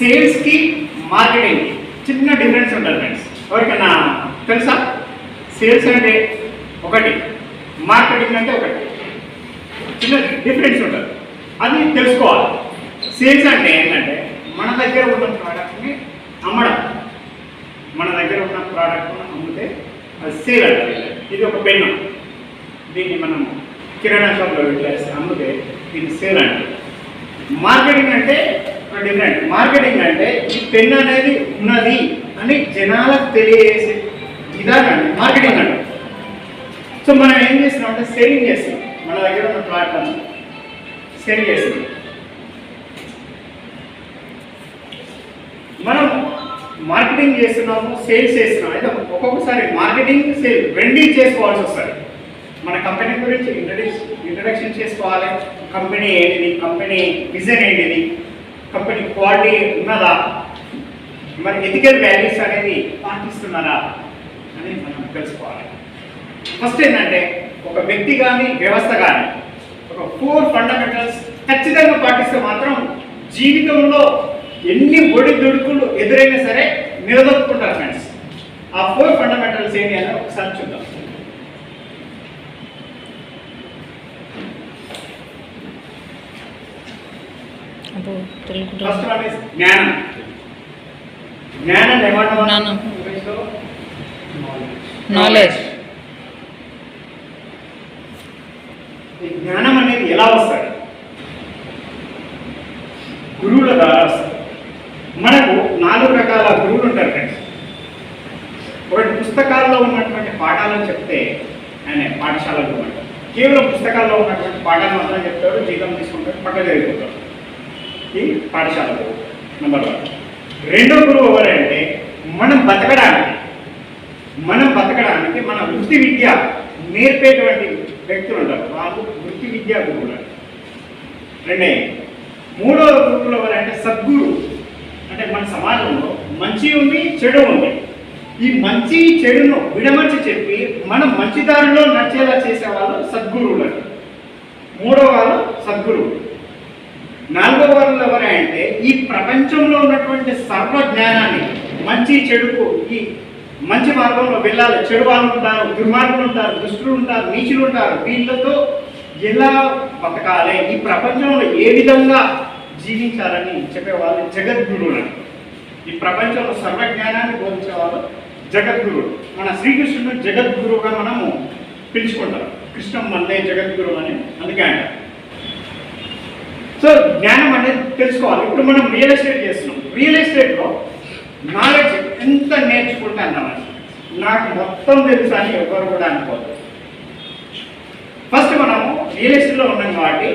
సేల్స్కి marketing చిన్న difference ఉంటుంది friends ఎవరికైనా తెలుసా? సేల్స్ అంటే ఒకటి మార్కెటింగ్ అంటే ఒకటి. చిన్న డిఫరెన్స్ ఉంటుంది. అది తెలుసుకోవాలి. సేల్స్ అంటే ఏంటంటే మన దగ్గర ఉన్న ప్రోడక్ట్ని అమ్మడం. మన దగ్గర ఉన్న ప్రోడక్ట్ని అమ్మితే అది సేల్ అంటే ఇది ఒక పెన్ను దీన్ని మనం కిరాణా షాప్లో పెట్టేసి అమ్మితే దీన్ని సేల్ అంటే మార్కెటింగ్ అంటే డిఫరెంట్ మార్కెటింగ్ అంటే ఈ పెన్ అనేది ఉన్నది అని జనాలకు తెలియజేసే విధానాన్ని మార్కెటింగ్ అంటే. సో మనం ఏం చేస్తున్నాం అంటే సెల్లింగ్ చేస్తున్నాం. మన దగ్గర ఉన్న ప్లాట్లను సేల్ చేస్తున్నాం. మనం మార్కెటింగ్ చేస్తున్నాము సేల్స్ చేస్తున్నాం. అయితే ఒక్కొక్కసారి మార్కెటింగ్ సేల్ రెండీ చేసుకోవాల్సి వస్తుంది. మన కంపెనీ గురించి ఇంట్రడ్యూస్ ఇంట్రడక్షన్ చేసుకోవాలి. కంపెనీ ఏంటిది? కంపెనీ విజన్ ఏంటిది? కంపెనీ క్వాలిటీ ఉన్నదా? మరి ఎథికల్ వాల్యూస్ అనేది పాటిస్తున్నారా అని మనం తెలుసుకోవాలి. ఫస్ట్ ఏంటంటే ఒక వ్యక్తి కానీ వ్యవస్థ కానీ ఒక ఫోర్ ఫండమెంటల్స్ ఖచ్చితంగా పాటిస్తే మాత్రం జీవితంలో ఎన్ని ఒడిదుడుకులు ఎదురైనా సరే నిలదొక్కుంటారు ఫ్రెండ్స్ ఆ ఫోర్ ఫండమెంటల్స్ ఏంటి అని ఒకసారి చూద్దాం. అబ్బో ఫస్ట్ వన్ ఇస్ జ్ఞానం. జ్ఞానం ఏమంటాం జ్ఞానం. నాలెడ్జ్ ఈ జ్ఞానం అనేది ఎలా వస్తుంది గురువుల ద్వారా వస్తుంది మనకు నాలుగు రకాల గురువులు ఉంటారు ఫ్రెండ్స్ ఒకటి పుస్తకాల్లో ఉన్నటువంటి పాఠాలను చెప్తే ఆయన పాఠశాల గురువు అంటారు కేవలం పుస్తకాల్లో ఉన్నటువంటి పాఠాలు మాత్రం చెప్తారు జీతం తీసుకుంటారు పక్క జరిగిపోతారు ఈ పాఠశాల గురువు నెంబర్ వన్ రెండో గురువు ఎవరంటే మనం బతకడానికి మనం బతకడానికి మన వృత్తి విద్య నేర్పేటువంటి వ్యక్తులు ఉంటారు వాళ్ళు వృత్తి విద్యా గురువులు రెండే మూడవ గురువులు ఎవరంటే సద్గురు. అంటే మన సమాజంలో మంచి ఉంది చెడు ఉంది. ఈ మంచి చెడును విడమర్చి చెప్పి మనం మంచి దారిలో నడిచేలా చేసే వాళ్ళు సద్గురువులు అంటారు. మూడో వాళ్ళు సద్గురువు నాలుగో వాళ్ళు అంటే ఈ ప్రపంచంలో ఉన్నటువంటి సర్వ జ్ఞానాన్ని మంచి చెడుకు ఈ మంచి మార్గంలో వెళ్ళాలి. చెడు వాళ్ళు ఉంటారు దుర్మార్గులు ఉంటారు దుష్టులు ఉంటారు నీచులు ఉంటారు. వీళ్ళతో ఎలా బతకాలి? ఈ ప్రపంచంలో ఏ విధంగా జీవించాలని చెప్పేవాళ్ళు జగద్గురువులు. ఈ ప్రపంచంలో సర్వజ్ఞానాన్ని బోధించేవాళ్ళు జగద్గురుడు జగద్గురువులు. మన శ్రీకృష్ణుడు జగద్గురువుగా మనము పిలుచుకుంటాం. కృష్ణం మందే జగద్గురువు అని అందుకే అంటారు సో జ్ఞానం అనేది తెలుసుకోవాలి. ఇప్పుడు మనం రియల్ ఎస్టేట్ చేస్తున్నాం. రియల్ ఎస్టేట్లో నాలెడ్జ్ ఎంత నేర్చుకుంటే అన్నమాట నాకు మొత్తం తెలుసు అని ఎవరు కూడా అనుకోవద్దు ఫస్ట్ మనము రియల్ ఎస్టేట్లో ఉన్నాం కాబట్టి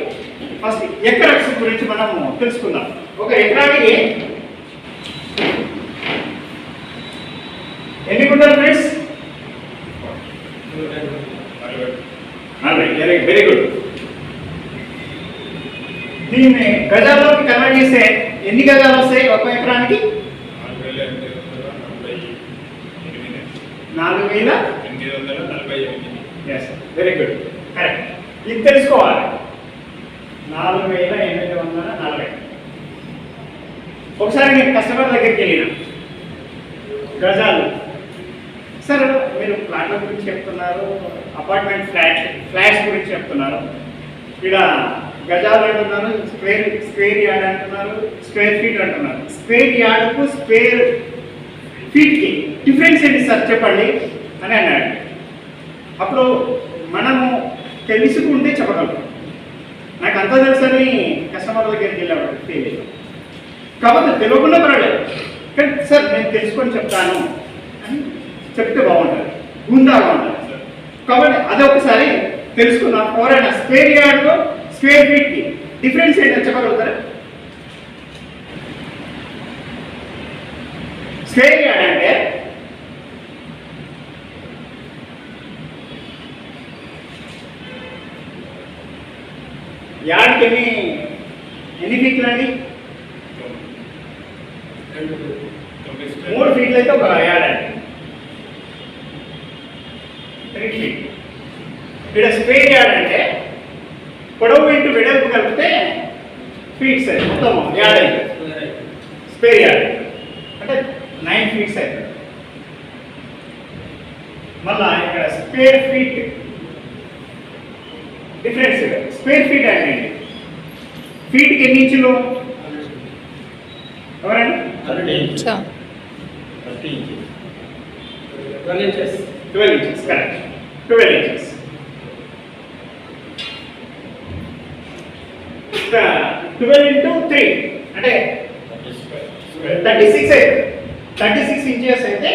ఫస్ట్ ఎకరక్స్ గురించి మనము తెలుసుకుందాం. ఒక ఎకరానికి ఎన్ని గుంటలు ఫ్రెండ్స్? Very good. దీన్ని గజాల్లోకి కన్వర్ట్ చేస్తే ఎన్ని గజాలు వస్తాయి ఒక ఎకరానికి? నాలుగు వేల ఎస్ వెరీ గుడ్ ఇది తెలుసుకోవాలి. నాలుగు వేల ఎనిమిది వందల నలభై. ఒకసారి నేను కస్టమర్ దగ్గరికి వెళ్ళిన. గజాలు. సార్ మీరు ప్లాట్ల గురించి చెప్తున్నారు అపార్ట్మెంట్ ఫ్లాట్ ఫ్లాట్స్ గురించి చెప్తున్నారు. ఇక్కడ గజాలు అంటున్నారు స్క్వేర్ స్క్వేర్ యార్డ్ అంటున్నారు స్క్వేర్ ఫీట్ అంటున్నారు. స్క్వేర్ యార్డ్కు స్క్వేర్ ఫీట్కి డిఫరెన్స్ ఏంటి సార్ చెప్పండి? అని అన్నాడు. అప్పుడు మనము తెలుసుకుంటే చెప్పగలం నాకు అంత తెలుసని కస్టమర్ దగ్గరికి వెళ్ళాడు తెలియదు కాబట్టి తెలియకుండా పర్వాలేదు. కానీ సార్ నేను తెలుసుకొని చెప్తాను అని చెప్తే బాగుంటుంది. గుందాగా బాగుంటుంది కాబట్టి అది ఒకసారి తెలుసుకుందాం. ఎవరైనా స్క్వేర్ యార్డ్లో స్క్వేర్ ఫీట్కి డిఫరెన్స్ ఏంటో చెప్పగలుగుతారా? స్క్వేర్ యార్డ్ అంటే యార్డ్కి ఎన్ని ఎన్ని ఫీట్లు అండి మూడు ఫీట్లు అయితే ఒక యాడ్ అండి. త్రీ ఫీట్ ఇక్కడ స్క్వేర్ యార్డ్ అంటే పొడవు ఇంటూ వెడల్పు కలిపితే ఫీట్స్ అయితే మొత్తం యాడ్ అయింది. స్పేర్ యార్డ్ అంటే నైన్ ఫీట్స్ అవుతుంది మళ్ళా ఇక్కడ square feet difference square feet అంటే ఫీట్కి ఎన్ని ఇంచులు? ఎవరండి? Twelve inches twelve inches correct twelve inches twelve into three అంటే థర్టీ సిక్స్ అయితే థర్టీ సిక్స్ ఇంచెస్ అయితే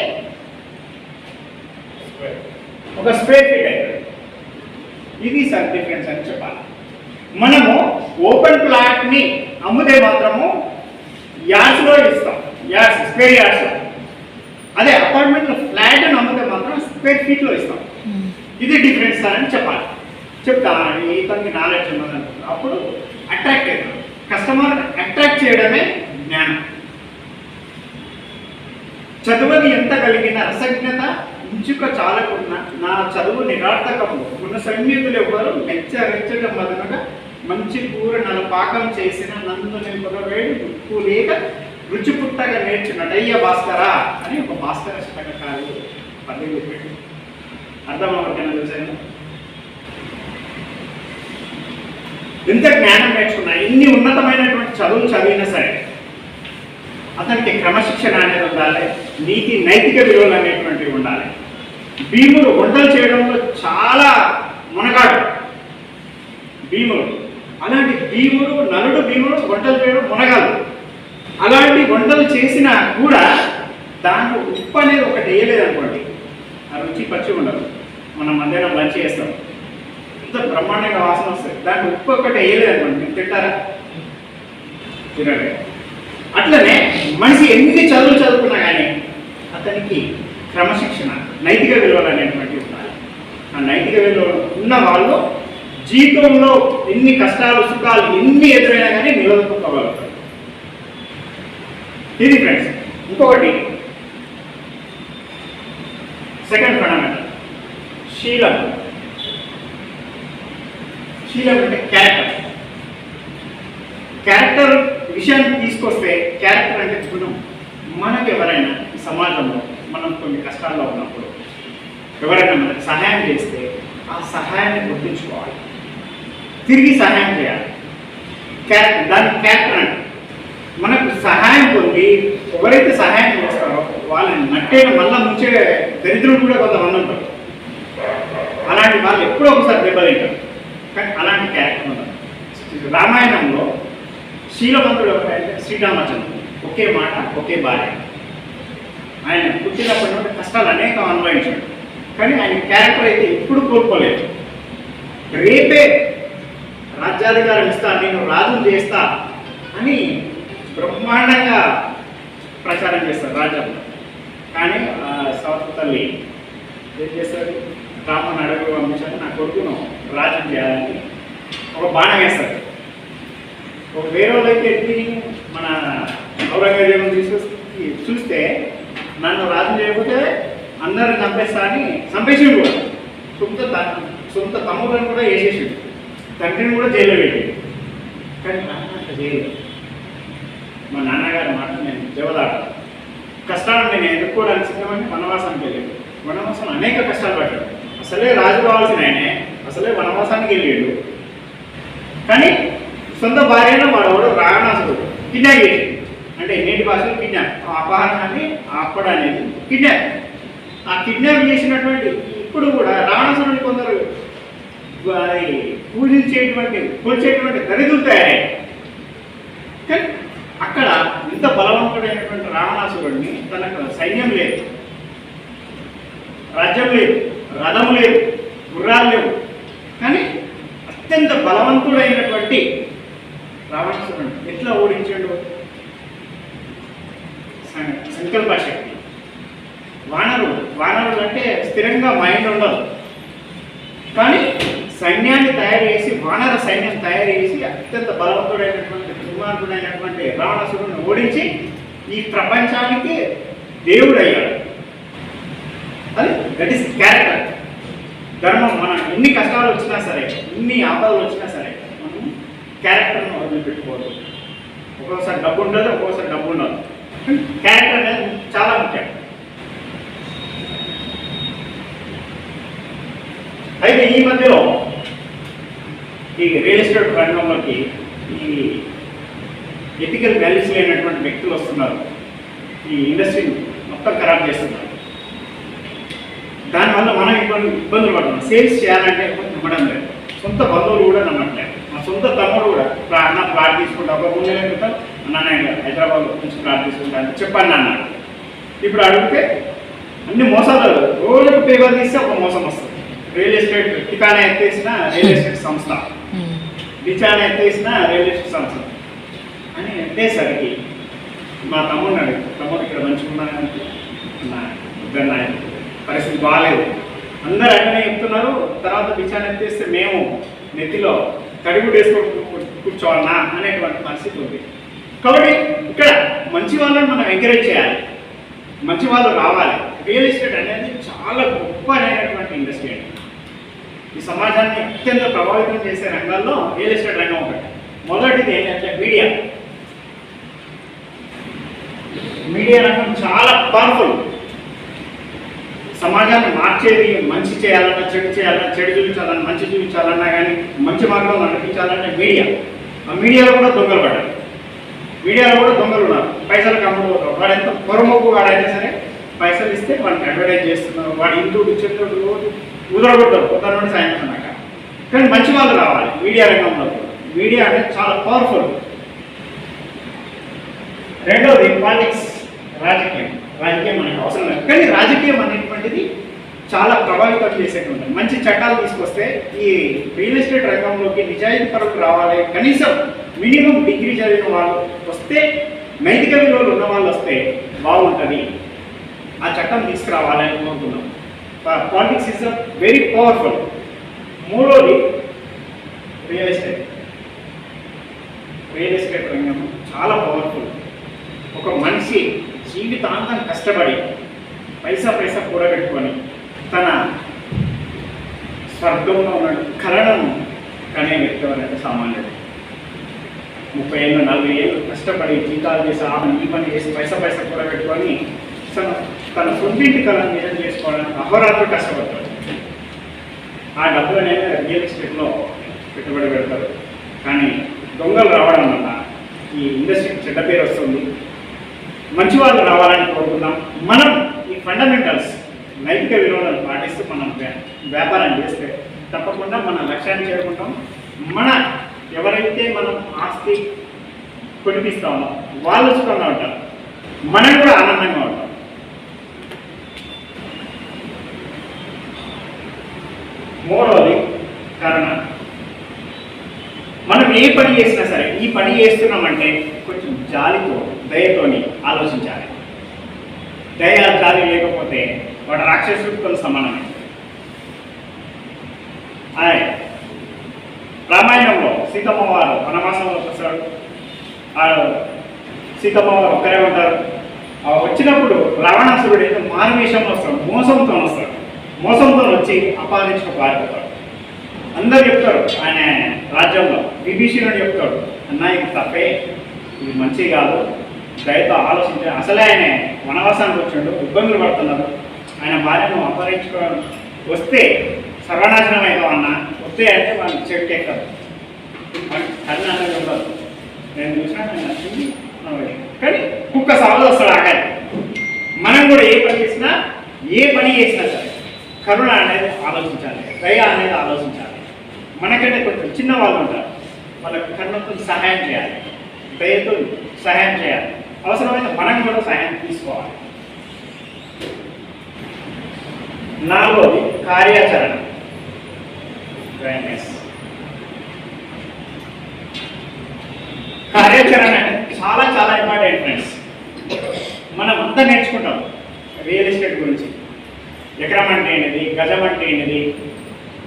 ఒక స్క్వేర్ ఫీట్ అవుతుంది ఇది సార్ డిఫరెన్స్ అని చెప్పాలి. మనము ఓపెన్ ప్లాట్ని అమ్ముతే మాత్రము యార్డ్స్లో ఇస్తాం. యార్డ్స్ స్క్వేర్ యార్డ్స్లో అదే అపార్ట్మెంట్ ఫ్లాట్ అని అమ్మితే మాత్రం స్క్వేర్ ఫీట్లో ఇస్తాం. ఇది డిఫరెన్స్ సార్ అని చెప్పాలి. చెప్తా ఇతనికి నాలెడ్జ్ ఉన్నది అప్పుడు అట్రాక్ట్ అవుతాం కస్టమర్ అట్రాక్ట్ చేయడమే జ్ఞానం. చదువుని ఎంత కలిగిన రసజ్ఞత ఇంచుక చాలకున్న నా చదువు నిరార్థకము ఉన్న సంగీతులు ఎవరు? మెచ్చరించడం మొదలుగా మంచి కూర నన్ను పాకం చేసిన నందు నింపగవేడి ఉప్పు లేక రుచి పుట్టగా నేర్చున్నటయ్య భాస్కరా అని ఒక భాస్కర శతకాలు పల్లెలు పెట్టి అర్థమవుతున్నా చూసాను ఎంత జ్ఞానం నేర్చుకున్నా ఎన్ని ఉన్నతమైనటువంటి చదువులు చదివినా సరే అతనికి క్రమశిక్షణ అనేది ఉండాలి నీతి నైతిక విలువలు అనేటువంటివి ఉండాలి. భీముడు వంటలు చేయడంలో చాలా మునగాడు. భీముడు. అలాంటి భీముడు నలుడు భీముడు వంటలు చేయడం మునగాడు. అలాంటి వంటలు చేసినా కూడా దాంట్లో ఉప్పు అనేది ఒకటి వేయలేదు అనుకోండి ఆ రుచి పచ్చి ఉండదు. మనం మధ్యాహ్నం లంచ్ చేస్తాం. ఎంత బ్రహ్మాండంగా వాసన వస్తుంది. దాంట్లో ఉప్పు ఒకటి వేయలేదు అనుకోండి మీరు తింటారా? తినలేదు అట్లనే మనిషి ఎన్ని చదువులు చదువుకున్నా కానీ అతనికి క్రమశిక్షణ నైతిక విలువలు అనేటువంటివి ఉండాలి. ఆ నైతిక విలువలు ఉన్న వాళ్ళు జీవితంలో ఎన్ని కష్టాలు సుఖాలు ఎన్ని ఎదురైనా కానీ నిలదొక్కగలుగుతారు ఇది ఫ్రెండ్స్. ఇంకొకటి సెకండ్ ఫండమెంటల్ శీలం. శీలం అంటే క్యారెక్టర్. క్యారెక్టర్ విషయాన్ని తీసుకొస్తే క్యారెక్టర్ అంటే గుణం. మనకు ఎవరైనా సమాజంలో మనం కొన్ని కష్టాల్లో ఉన్నప్పుడు ఎవరైనా మనకు సహాయం చేస్తే ఆ సహాయాన్ని గుర్తించుకోవాలి. తిరిగి సహాయం చేయాలి. క్యారెక్టర్ దాని క్యారెక్టర్ అంటే మనకు సహాయం పొంది ఎవరైతే సహాయం చేస్తారో వాళ్ళని నట్టేన మళ్ళా ముంచే దరిద్రులు కూడా కొంతమంది ఉంటారు. అలాంటి వాళ్ళు ఎప్పుడో ఒకసారి దెబ్బతింటారు. కానీ అలాంటి క్యారెక్టర్ ఉండదు. రామాయణంలో శీలవంతుడు ఎవరంటే శ్రీరామచంద్రుడు ఒకే మాట ఒకే భార్య. ఆయన పుట్టినప్పటి నుండి కష్టాలు అనేకం అనుభవించాడు. కానీ ఆయన క్యారెక్టర్ అయితే ఎప్పుడు కోల్పోలేదు. రేపే రాజ్యాధికారం ఇస్తా నేను రాజు చేస్తా అని బ్రహ్మాండంగా ప్రచారం చేస్తారు రాజ్యంలో కానీ ఆ తల్లి ఏం చేస్తారు రామని అడవి పంపించాలి నా కొడుకును రాజ్యం చేయాలని ఒక బాణం వేస్తారు ఒక వేరే వాళ్ళకి మన ఔరంగజేబుని తీసుకొచ్చి చూస్తే నన్ను రాజు చేయకపోతే అందరిని చంపేస్తా అని చంపేసిండు కూడా సొంత సొంత తమ్ములను కూడా వేసేసిండు. తండ్రిని కూడా జైల్లో పెట్టిండు. కానీ నాన్న చేయలేదు. మా నాన్నగారి మాట నేను దేవదాట కష్టాలను నేను ఎదుర్కోవడానికి సిద్ధమని వనవాసానికి వెళ్ళాడు. వనవాసం అనేక కష్టాలు పడ్డాడు. అసలే రాజు కావాల్సిన ఆయనే అసలే వనవాసానికి వెళ్ళాడు. కానీ సొంత భార్యను వాడు రావణాసుడు కిడ్నాప్ చేసి అంటే నేటి భాషలో కిడ్నాప్? అపహరణాన్ని ఆపడం అనేది కిడ్నాప్. ఆ కిడ్నాప్ చేసినటువంటి ఇప్పుడు కూడా రావణాసురుని కొందరు పూజించేటువంటి పూల్చేటువంటి దరిద్రులు తయారయ్యాయి కానీ అక్కడ ఇంత బలవంతుడైనటువంటి రావణాసురుడిని తనకు సైన్యం లేదు. రాజ్యం లేదు రథం లేదు గుర్రాలు లేవు. కానీ అత్యంత బలవంతుడైనటువంటి రావణాసురుడిని ఎట్లా ఓడించాడు? సంకల్ప శక్తి. వానరుడు వానరుడు అంటే స్థిరంగా మైండ్ ఉండదు. కానీ సైన్యాన్ని తయారు చేసి వానర సైన్యం తయారు చేసి అత్యంత బలవంతుడైనటువంటి దుర్మార్గుడైనటువంటి రావణాసురుడిని ఓడించి ఈ ప్రపంచానికి దేవుడయ్యాడు. అది దట్ ఈస్ క్యారెక్టర్ ధర్మం మన ఎన్ని కష్టాలు వచ్చినా సరే ఎన్ని ఆపదలు వచ్చినా సరే మనం క్యారెక్టర్ను వదిలిపెట్టుకోవద్దు ఒక్కోసారి డబ్బు ఉండదు ఒక్కోసారి డబ్బు ఉండదు. క్యారెక్టర్ అనేది చాలా ముఖ్యం. అయితే ఈ మధ్యలో ఈ రియల్ ఎస్టేట్ రంగంలోకి ఈ ఎథికల్ వాల్యూస్ లేనటువంటి వ్యక్తులు వస్తున్నారు. ఈ ఇండస్ట్రీని మొత్తం ఖరాబ్ చేస్తున్నారు. దానివల్ల మనం ఇబ్బంది ఇబ్బందులు పడుతున్నాం. సేల్స్ చేయాలంటే ఇవ్వడం లేదు. సొంత బంధువులు కూడా నమ్మట్లేదు. మా సొంత తమ్ముడు కూడా అన్న ప్లాట్ తీసుకుంటే ఒక మూడు నెలల క్రితం అన్న నేను హైదరాబాద్ నుంచి ప్లాట్ తీసుకుంటా అని చెప్పాను అన్నాడు. ఇప్పుడు అడిగితే అన్ని మోసాలు రోజుకు పేపర్ తీస్తే ఒక మోసం వస్తుంది. రియల్ ఎస్టేట్ టికానా ఎత్తేసిన రియల్ ఎస్టేట్ సంస్థ. ఉమ్. విచారణ ఎత్తేసిన రియల్ ఎస్టేట్ సంస్థ. అని ఎత్తేసరికి మా తమ్ముడిని అడిగి తమ్ముడు ఇక్కడ మంచిగా ఉన్నానంటే నా ఇద్దరు పరిస్థితి బాగాలేదు అందరు అన్నీ చెప్తున్నారు. తర్వాత విచారణ ఎత్తేస్తే మేము నెత్తిలో కడుగు వేసుకొని కూర్చోవాలన్నా అనేటువంటి పరిస్థితి ఉంది. కాబట్టి ఇక్కడ మంచి వాళ్ళని మనం ఎంకరేజ్ చేయాలి. మంచి వాళ్ళు రావాలి. రియల్ ఎస్టేట్ అనేది చాలా గొప్ప అనేటటువంటి ఇండస్ట్రీ అండి ఈ సమాజాన్ని అత్యంత ప్రభావితం చేసే రంగాల్లో రియల్ ఎస్టేట్ రంగం ఒకటి. మొదటిది ఏంటంటే మీడియా మీడియా రంగం చాలా పవర్ఫుల్ సమాజాన్ని మార్చేది మంచి చేయాలన్నా చెడు చేయాలన్నా చెడు చూపించాలన్నా మంచి చూపించాలన్నా కానీ మంచి మార్గంలో నడిపించాలంటే మీడియా ఆ మీడియాలో కూడా దొంగలు పడ్డారు. మీడియాలో కూడా దొంగలు ఉన్నారు. పైసలు కమ్ముడు వాడు ఎంత పొరమొక్కు వాడైనా సరే పైసలు ఇస్తే వాడిని అడ్వర్టైజ్ చేస్తున్నారు. వాడు ఇంటూ చెట్టు రోజు ఉదరగొట్టారు పొద్దున నుండి సాయంత్రం దాకా. కానీ మంచి వాళ్ళు రావాలి. మీడియా రంగంలో మీడియా అనేది చాలా పవర్ఫుల్ రెండవది పాలిటిక్స్ రాజకీయం. రాజకీయం మనకు అవసరం లేదు. కానీ రాజకీయం అనేటువంటిది చాలా ప్రభావితం చేసేటువంటి మంచి చట్టాలు తీసుకొస్తే ఈ రియల్ ఎస్టేట్ రంగంలోకి నిజాయితీ పరులు రావాలి. కనీసం మినిమం డిగ్రీ చదివిన వాళ్ళు వస్తే నైతిక విలువలు ఉన్న వాళ్ళు వస్తే బాగుంటుంది. ఆ చట్టం తీసుకురావాలి అనుకుంటున్నాం. కోరుతున్నాం పాలిటిక్స్ ఇస్ వెరీ పవర్ఫుల్ మూడోది రియల్ ఎస్టేట్ రియల్ ఎస్టేట్ రంగం చాలా పవర్ఫుల్ ఒక మనిషి జీవితాంతం కష్టపడి పైసా పైసా కూడబెట్టుకొని తన స్వర్గంలో ఉన్న కళను కనే వ్యక్తి అనేది సామాన్యుడు. ముప్పై ఏళ్ళు నలభై ఏళ్ళు కష్టపడి జీతాలు చేసి ఆ పని ఈ పని చేసి పైసా పైసా కూడబెట్టుకొని తన తన సొంతింటి కళను నిజం చేసుకోవడానికి అహోరాత్రి కష్టపడతాడు. ఆ డబ్బులు రియల్ ఎస్టేట్లో పెట్టుబడి పెడతారు. కానీ దొంగలు రావడం వల్ల ఈ ఇండస్ట్రీకి చెడ్డ పేరు వస్తుంది. మంచి వాళ్ళు రావాలని కోరుకుందాం. మనం ఈ ఫండమెంటల్స్ నైతిక విలువలను పాటిస్తూ మనం వ్యాపారం చేస్తే తప్పకుండా మన లక్ష్యాన్ని చేరుకుంటాం. మన ఎవరైతే మనం ఆస్తి కొనిపిస్తామో వాళ్ళు సుఖంగా ఉంటారు. మనం కూడా ఆనందంగా ఉంటాం మూడవది కరుణ. మనం ఏ పని చేసినా సరే ఈ పని చేస్తున్నామంటే కొంచెం జాలితో దయతోని ఆలోచించాలి. దయ జాలి లేకపోతే వాడు రాక్షసుడితో సమానమే. ఆయ్. రామాయణంలో సీతమ్మ వారు వనవాసంలో వస్తారు సీతమ్మ వారు ఒక్కరే ఉంటారు. వచ్చినప్పుడు రావణాసురుడు ఏదో మారువేషంలో వస్తాడు మోసంతో వస్తాడు. మోసంతో వచ్చి అపాదించుకు పారిపోతాడు. అందరు చెప్తారు ఆయన రాజ్యంలో విభీషణుడు చెప్తాడు అన్న ఇది తప్పే ఇది మంచి కాదు. దయతో ఆలోచించే. అసలే ఆయన వనవాసానికి వచ్చాడు ఇబ్బందులు పడుతున్నారు. ఆయన భార్యను అపహరించుకో వస్తే సర్వనాశనం అవుతాం అన్న. వస్తే అంటే వాళ్ళు చెట్టు ఎక్కరు కన్నా అనేది ఉండదు నేను చూసినా నేను నచ్చింది నవ్వలేదు. కానీ కుక్క సాగు వస్తాడు ఆగాలి మనం కూడా ఏ పని చేసినా ఏ పని చేసినా సరే కరుణ అనేది ఆలోచించాలి దయ అనేది ఆలోచించాలి. మనకంటే కొంచెం చిన్న వాళ్ళు ఉంటారు. వాళ్ళకి కరుణతో సహాయం చేయాలి దయతో సహాయం చేయాలి. అవసరమైతే మనం కూడా సహాయం తీసుకోవాలి. నాలుగోది కార్యాచరణ. Awareness. కార్యాచరణ చాలా చాలా ఇంపార్టెంట్ ఫ్రెండ్స్ మనం అంతా నేర్చుకుంటాం రియల్ ఎస్టేట్ గురించి. ఎకరం అంటే ఏంటిది? గజం అంటే ఏంటిది?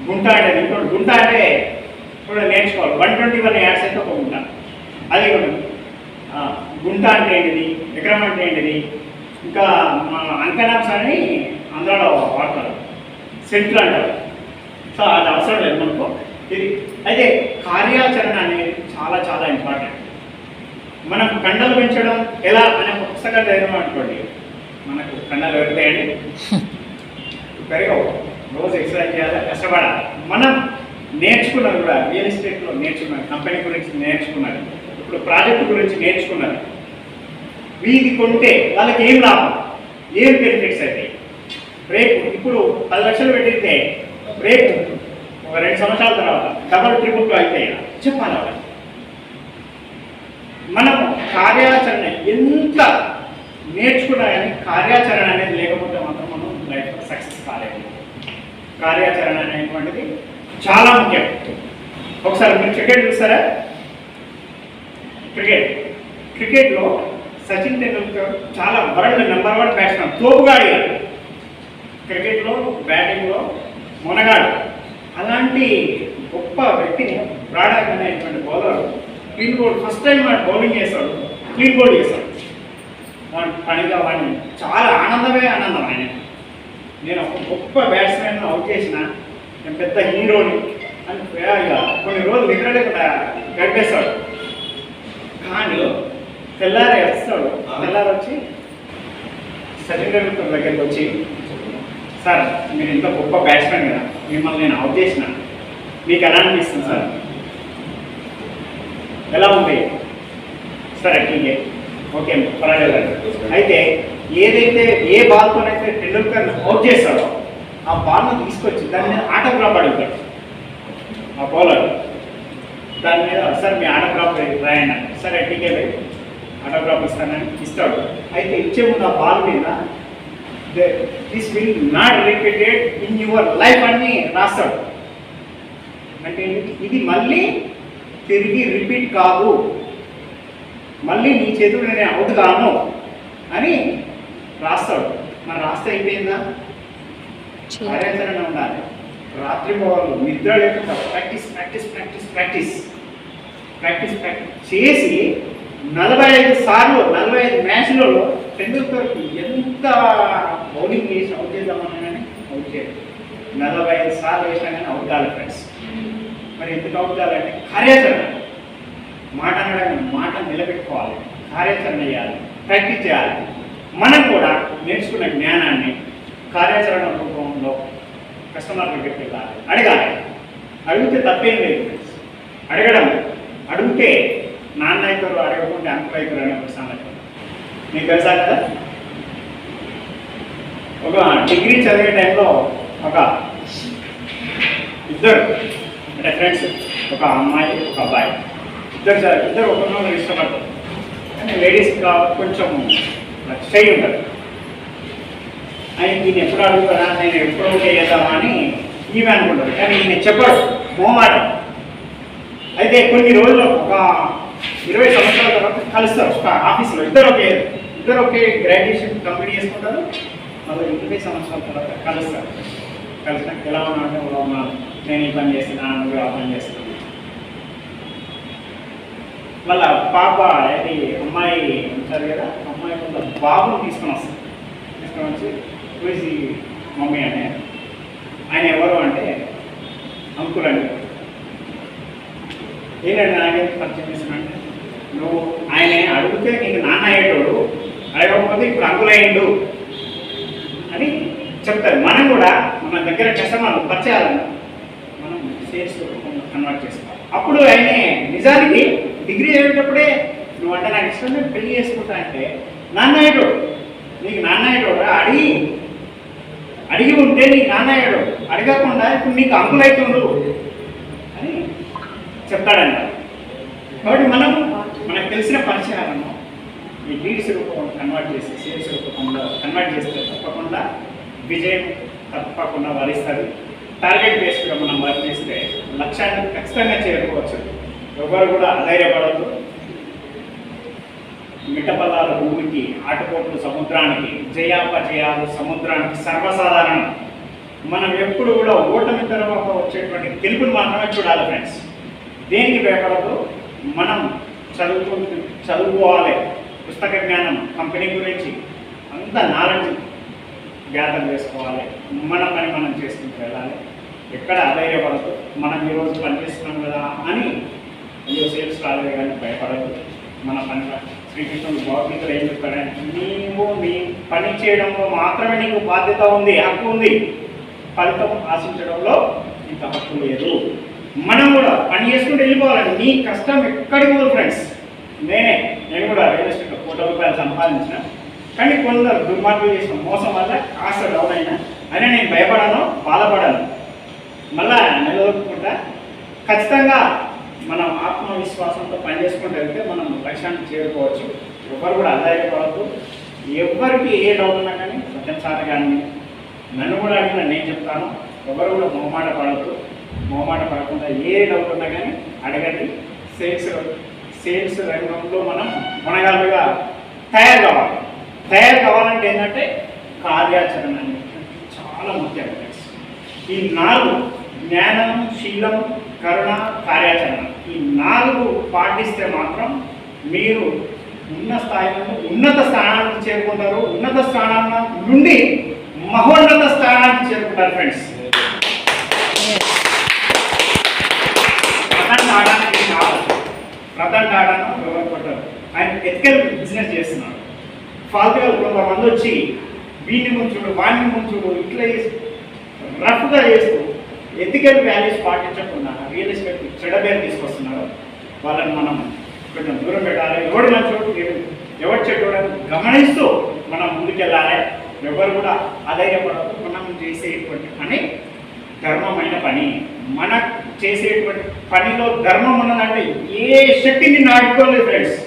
గుంట అంటే ఏంటిది? ఇప్పుడు గుంట అంటే కూడా నేర్చుకోవాలి. వన్ ట్వంటీ వన్ యాడ్స్ అయితే ఒక గుంట. అది కూడా. గుంట అంటే ఏంటిది? ఎకరం అంటే ఏంటిది? ఇంకా మన అంకనామ్స్ అని ఆంధ్రాలో వాడతారు. సెంట్లు అంటారు. సో అది అవసరం లేదు మనకు. ఇది అయితే కార్యాచరణ అనేది చాలా చాలా ఇంపార్టెంట్ మనం కండలు పెంచడం ఎలా? అనే ఒక పుస్తకాలు చదివాం అనుకోండి. మనకు కండలు పెరుగుతాయండి పెరగవు రోజు ఎక్సర్సైజ్ చేయాలి కష్టపడాలి. మనం నేర్చుకున్నది కూడా రియల్ ఎస్టేట్లో నేర్చుకున్నది కంపెనీ గురించి నేర్చుకున్నది ఇప్పుడు ప్రాజెక్టు గురించి నేర్చుకున్నది. వీధి కొంటే వాళ్ళకి ఏం లాభం? ఏం బెనిఫిట్స్ అయితే? రేపు ఇప్పుడు పది లక్షలు పెట్టితే బ్రేక్ ఒక రెండు సంవత్సరాల తర్వాత డబల్ ట్రిపుల్ అయితే చెప్పాలి? వాళ్ళకి మనం కార్యాచరణ ఎంత నేర్చుకున్నా కానీ కార్యాచరణ అనేది లేకపోతే మాత్రం మనం లైఫ్ సక్సెస్ కాలేదు. కార్యాచరణ అనేటువంటిది చాలా ముఖ్యం. ఒకసారి మీరు క్రికెట్ చూస్తారా? క్రికెట్ క్రికెట్లో సచిన్ టెండూల్కర్ చాలా వరల్డ్ నెంబర్ వన్ బ్యాట్స్మెన్ తోపుగాడి క్రికెట్లో బ్యాటింగ్లో మొనగాడు. అలాంటి గొప్ప వ్యక్తిని బ్రాడాక్ అనేటువంటి bowler clean bowl first time వాడు బౌలింగ్ చేశాడు. క్లీన్ బౌల్ చేశాడు. వాడి పనిగా వాడిని చాలా ఆనందమే ఆనందం ఆయన. నేను ఒక గొప్ప బ్యాట్స్మెన్ అవుట్ చేసిన. నేను పెద్ద హీరోని అని ఇక కొన్ని రోజులు నిద్ర లేకుండా గడిపేస్తాడు కానీ తెల్లారి వస్తాడు తెల్లారి వచ్చి సచిన్ టెండూల్కర్ దగ్గరికి వచ్చి సార్ మీరు ఇంత గొప్ప బ్యాట్స్మెన్ కదా మిమ్మల్ని నేను అవుట్ చేసిన. మీకు ఎలా అనిపిస్తుంది సార్? ఎలా ఉంది? సరే ఠీకే ఓకే పర్వాలేదు అయితే ఏదైతే ఏ బాల్తోనైతే టెండూల్కర్ అవుట్ చేస్తాడో ఆ బాల్ను తీసుకొచ్చి దాని మీద ఆటోగ్రాఫ్ అడుగుతాడు. ఆ బౌలర్ దాని మీద సార్ మీ ఆటోగ్రాఫ్ రాయండి. సరే టీకే భయ్ ఆటోగ్రాఫ్ ఇస్తానని ఇస్తాడు. అయితే ఇచ్చే ముందు ఆ బాల్ మీద this will not repeated in your life అని రాస్తాడు. అంటే ఇది మళ్ళీ తిరిగి రిపీట్ కాదు. మళ్ళీ నీ చేతులు నేను అవుట్ కాను అని రాస్తాడు. మరి రాస్తే అయిపోయిందా? కార్యాచరణ ఉండాలి. రాత్రి పోవాలి నిద్ర లేకుండా practice practice practice practice practice practice చేసి నలభై ఐదు సార్లు నలభై ఐదు మ్యాచ్లలో టెండూల్కర్కి ఎంత బౌలింగ్ వేసి అవుట్ చేద్దామని కానీ అవుట్ చేయదు నలభై ఐదు సార్లు వేసినా కానీ అవుట్ కాలేదు ఫ్రెండ్స్ మరి ఎందుకు అవుట్ కావాలంటే కార్యాచరణ. మాట అనడానికి మాట నిలబెట్టుకోవాలి. కార్యాచరణ చేయాలి. ప్రాక్టీస్ చేయాలి. మనం కూడా నేర్చుకున్న జ్ఞానాన్ని కార్యాచరణ రూపంలో కస్టమర్ దగ్గరికి వెళ్ళాలి. అడగాలి. అడిగితే తప్పేం లేదు ఫ్రెండ్స్ అడగడం. అడిగితే నాన్న అవుతారు అడగకుంటే అంకుల్ అవుతారు అనే ఒక సామెత. మీకు తెలుసా కదా? ఒక డిగ్రీ చదివే టైంలో ఒక ఇద్దరు అంటే ఫ్రెండ్స్ ఒక అమ్మాయి ఒక అబ్బాయి. ఇద్దరు చ- ఇద్దరు ఒకరినొకరు ఇష్టపడతారు. కానీ లేడీస్ కొంచెం స్టై ఉంటారు ఆయన ఈయన ఎప్పుడు అడుగుతారా? నేను ఎప్పుడు చేద్దామా అని ఈమె అనుకుంటారు కానీ ఈయన చెప్పడు మొహమాటం. అయితే కొన్ని రోజులు ఒక ఇరవై సంవత్సరాల తర్వాత కలుస్తారు. ఆఫీస్లో ఇద్దరు ఒకే ఇద్దరు ఒకే గ్రాడ్యుయేషన్ కంప్లీట్ చేసుకుంటారు. మళ్ళీ ఇరవై సంవత్సరాల తర్వాత కలుస్తారు కలిసిన ఎలా ఉన్నాడు ఎలా ఉన్నాను నేను ఈ పని చేస్తున్నా నువ్వు ఆ పని చేస్తున్నాను వాళ్ళ పాప అది అమ్మాయి ఉంటారు కదా అమ్మాయి కొంత బాబుని తీసుకొని వస్తారు తీసుకొని వచ్చి చూసి మమ్మీ? అనే. ఆయన ఎవరు అంటే అంకుల్ అండి. ఏంటంటే నాకే పరిచయం చేస్తున్నానంటే నువ్వు ఆయన అడిగితే నీకు నాన్న అయ్యేటోడు. అడగకపోతే ఇప్పుడు అంకుల్ అయ్యిండు. చెప్తారు. మనం కూడా మన దగ్గర కస్టమర్లు పరిచయాలను మనం సేల్స్ కన్వర్ట్ చేసుకోవాలి అప్పుడు ఆయన నిజానికి డిగ్రీ చదివేటప్పుడే నువ్వు అంటే నాకు ఇష్టం నేను పెళ్ళి చేసుకుంటా అంటే నాన్నయ్యడు నీకు నాన్నయ్యడు అడిగి అడిగి ఉంటే నీకు నాన్నయ్యడు. అడగకుండా ఇప్పుడు నీకు అంకులు అవుతుండు అని చెప్తాడంట. కాబట్టి మనం మనకు తెలిసిన పరిచయాలను ఈ లీడ్స్ రూపంలో కన్వర్ట్ చేసి సేల్స్ రూపంలో కన్వర్ట్ చేస్తే తప్పకుండా విజయం తప్పకుండా వరిస్తుంది టార్గెట్ బేస్డ్గా మనం వర్క్ చేస్తే లక్ష్యాన్ని ఖచ్చితంగా చేరుకోవచ్చు. ఎవరు కూడా అధైర్యపడద్దు. మిట్టపల్లాల భూమికి ఆటపోట్లు సముద్రానికి జయాపజయాలు సముద్రానికి సర్వసాధారణం. మనం ఎప్పుడు కూడా ఓటమి తర్వాత వచ్చేటువంటి గెలుపుని మాత్రమే చూడాలి ఫ్రెండ్స్. దేనికి భయపడదు మనం చదువుకుంటు చదువుకోవాలి. పుస్తక జ్ఞానం కంపెనీ గురించి అంత నాలెడ్జ్ గ్యాదర్ చేసుకోవాలి. మన పని మనం చేసుకుంటూ వెళ్ళాలి. ఎక్కడ అధైర్యపడదు మనం ఈరోజు పనిచేస్తున్నాం కదా అని అయ్యో సేల్స్ రాలేదు కానీ భయపడదు మన పని శ్రీకృష్ణుడు భగవద్గీతలు ఏం చెప్తాడంటే నీవు నీ పని చేయడంలో మాత్రమే నీకు బాధ్యత ఉంది హక్కు ఉంది. ఫలితం ఆశించడంలో నీకు హక్కు లేదు. మనం కూడా పని చేసుకుంటూ వెళ్ళిపోవాలండి నీ కష్టం ఎక్కడికి పోదు ఫ్రెండ్స్. నేనే నేను కూడా రియల్ ఎస్టేట్లో కోట్ల రూపాయలు సంపాదించిన. కానీ కొందరు దుర్మార్గం చేసిన మోసం వల్ల కాస్త డౌన్ అయినా. అయినా నేను భయపడాను బాధపడాను. మళ్ళా నిలదొక్కుంటా ఖచ్చితంగా మనం ఆత్మవిశ్వాసంతో పనిచేసుకుంటే వెళ్తే మనం లక్ష్యాన్ని చేరుకోవచ్చు. ఎవరు కూడా అధైర్యపడద్దు ఎవరికి ఏ డౌట్ ఉన్నా కానీ సత్యం సార్ కానీ నన్ను కూడా అడిగిన నేను చెప్తాను. ఎవరు కూడా మొహమాట పడద్దు. మొహమాట పడకుండా ఏ డౌట్ ఉన్నా కానీ అడగండి. సేల్స్ సేల్స్ రంగంలో మనం మునగాలుగా తయారు కావాలి తయారు కావాలంటే ఏంటంటే కార్యాచరణ అనేది చాలా ముఖ్యం. ఈ నాలుగు జ్ఞానం శీలం కరుణ కార్యాచరణ. ఈ నాలుగు పాటిస్తే మాత్రం మీరు ఉన్న స్థాయిలో ఉన్నత స్థానానికి చేరుకుంటారు. ఉన్నత స్థానం నుండి మహోన్నత స్థానానికి చేరుకుంటారు ఫ్రెండ్స్ రతన్ టాటాకి కావాలి రతన్ టాటాను ఎవరు కొట్టారు ఆయన ఎథికల్ బిజినెస్ చేస్తున్నారు. ఫాల్తుగా కొంతమంది వచ్చి వీడిని ముంచుడు వాడిని ముంచుడు ఇట్లా చేసి రఫ్గా చేస్తూ ఎథికల్ వాల్యూస్ పాటించకుండా రియల్ ఎస్టేట్ చెడబేరు తీసుకొస్తున్నారు వాళ్ళని మనం కొంచెం దూరం పెట్టాలి. ఎవడు మంచోడు ఎవడు- ఎవడు చెడ్డోడు గమనిస్తూ మనం ముందుకెళ్ళాలి. ఎవరు కూడా అధైర్యపడదు మనం చేసేటువంటి పని ధర్మమైన పని. మన చేసేటువంటి పనిలో ధర్మం ఉన్నదంటే ఏ శక్తిని నాటుకోలేదు ఫ్రెండ్స్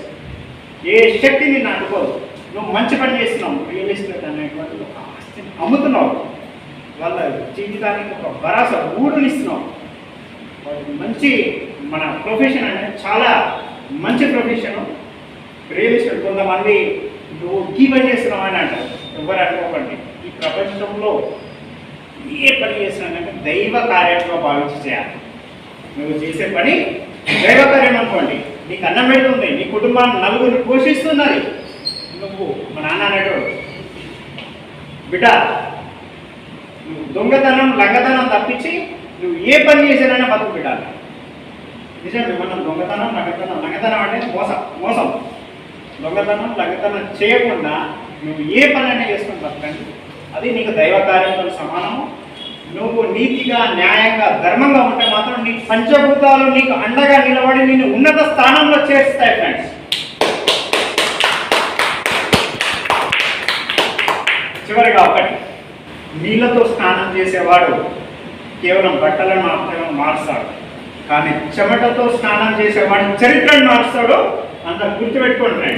ఏ శక్తిని నాటుకోదు. నువ్వు మంచి పని చేస్తున్నావు. రియల్ ఎస్టేట్ అనేటువంటి ఒక ఆస్తిని అమ్ముతున్నావు. వాళ్ళ జీవితానికి ఒక భరోసా ఊరునిస్తున్నావు వాళ్ళకి మంచి మన ప్రొఫెషన్ అనేది చాలా మంచి ప్రొఫెషన్ రియల్ ఎస్టేట్ కొంతమంది నువ్వు ఈ పని చేస్తున్నావు అని అంటారు. ఎవరు అనుకోకండి. ఈ ప్రపంచంలో ఏ పని చేస్తున్నానంటే దైవ కార్యంగా భావించి చేయాలి. నువ్వు చేసే పని దైవ కార్యం అనుకోండి. నీకు అన్నం పెడుతుంది నీ కుటుంబాన్ని నలుగురిని పోషిస్తున్నది నువ్వు మా నాన్న అనేటోడు బిడ్డ నువ్వు దొంగతనం లంగతనం తప్పించి నువ్వు ఏ పని చేసినా బతుకు పెట్టాలి నిజమే మనం దొంగతనం లంగతనం లంగతనం అంటే మోసం మోసం. దొంగతనం లంగతనం చేయకుండా నువ్వు ఏ పని అయినా చేసుకుని బతకండి. అది నీకు దైవ కార్యంతో సమానము. నువ్వు నీతిగా న్యాయంగా ధర్మంగా ఉంటే మాత్రం నీ పంచభూతాలు నీకు అండగా నిలబడి నేను ఉన్నత స్థానంలో చేస్తాయి ఫ్రెండ్స్ చివరిగా ఒకటి నీళ్ళతో స్నానం చేసేవాడు కేవలం బట్టలను మాత్రమే మారుస్తాడు కానీ చెమటతో స్నానం చేసేవాడు చరిత్రను మారుస్తాడు అంత గుర్తుపెట్టుకోండి.